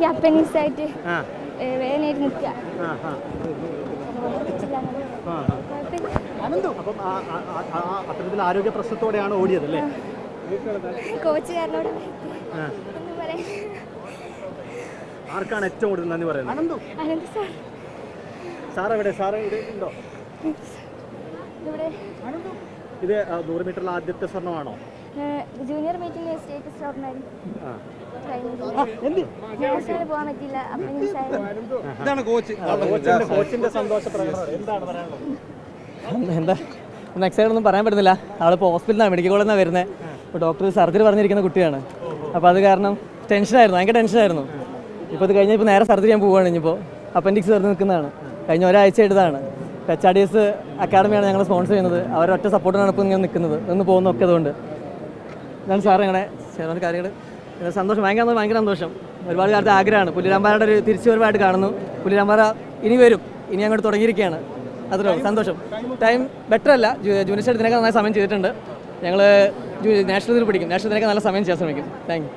എനിക്ക് അപ്പനീസ് ആയിട്ട് വേദനയായിട്ട് നിൽക്കുക. അത്തരത്തിൽ ആരോഗ്യ പ്രശ്നത്തോടെയാണ് ഓടിയത് അല്ലേ? കോച്ചുകാരനോട് ആ. ഒന്നും പറയാൻ ആർക്കാണ് ഏറ്റവും കൂടുതൽ നന്ദി പറയുന്നത്? അനന്ത്. സാർ. എവിടെ സാർ ഇവിടെ. ഉണ്ടോ ഇത് നൂറ് മീറ്ററിലെ ആദ്യത്തെ സ്വർണമാണോ? ജൂനിയർ മീറ്റിംഗ് സ്റ്റേറ്റ് നാഷണൽ പോകാൻ പറ്റില്ല ഇതാണ് കോച്ച് കോച്ചിന്റെ സന്തോഷ എന്താണ് പറയാനുള്ളത്? എന്താ നെക്സ്റ്റ് ഒന്നും പറയാൻ പറ്റുന്നില്ല. അവളിപ്പോൾ ഹോസ്പിറ്റലിലാണ് മെഡിക്കൽ കോളേജിൽ നിന്നാണ് വരുന്നത് ഇപ്പോൾ ഡോക്ടർ സർജറി പറഞ്ഞിരിക്കുന്ന കുട്ടിയാണ്. അപ്പോൾ അത് കാരണം ടെൻഷനായിരുന്നു ഭയങ്കര ടെൻഷനായിരുന്നു ഇപ്പോൾ ഇത് കഴിഞ്ഞ ഇപ്പോൾ നേരെ സർജറി ചെയ്യാൻ പോവുകയാണ് ഇനിയിപ്പോൾ അപ്പൻഡിക്സ് തീർന്ന് നിൽക്കുന്നതാണ്. കഴിഞ്ഞ ഒരാഴ്ച എടുത്താണ് എച്ച് ആർ ഡി എസ് അക്കാഡമിയാണ് ഞങ്ങൾ സ്പോൺസർ ചെയ്യുന്നത്. അവരൊറ്റ ഒറ്റ സപ്പോർട്ടിനാണ് ഇപ്പോൾ ഇങ്ങനെ നിൽക്കുന്നത്. നിന്ന് പോകുന്നൊക്കെ അതുകൊണ്ട്. ഇതാണ് സാർ ഞങ്ങളുടെ ചേർന്നൊരു കാര്യങ്ങൾ സന്തോഷം ഭയങ്കര ഭയങ്കര സന്തോഷം. ഒരുപാട് കാലത്തെ ആഗ്രഹമാണ്. പുലിരാമ്പാറയുടെ ഒരു തിരിച്ചുവരവായിട്ട് കാണുന്നു. പുലിരാമ്പാറ ഇനി വരും. ഇനി അങ്ങോട്ട് തുടങ്ങിയിരിക്കുകയാണ്. അത്രേ സന്തോഷം. ടൈം ബെറ്റർ അല്ല. ജൂനിയർ ഇതിനൊക്കെ നന്നായി സമയം ചെയ്തിട്ടുണ്ട്. ഞങ്ങൾ നാഷണൽ ഇതിൽ പിടിക്കും. നാഷണൽ ഇതിനൊക്കെ നല്ല സമയം ചെയ്യാൻ ശ്രമിക്കും. താങ്ക്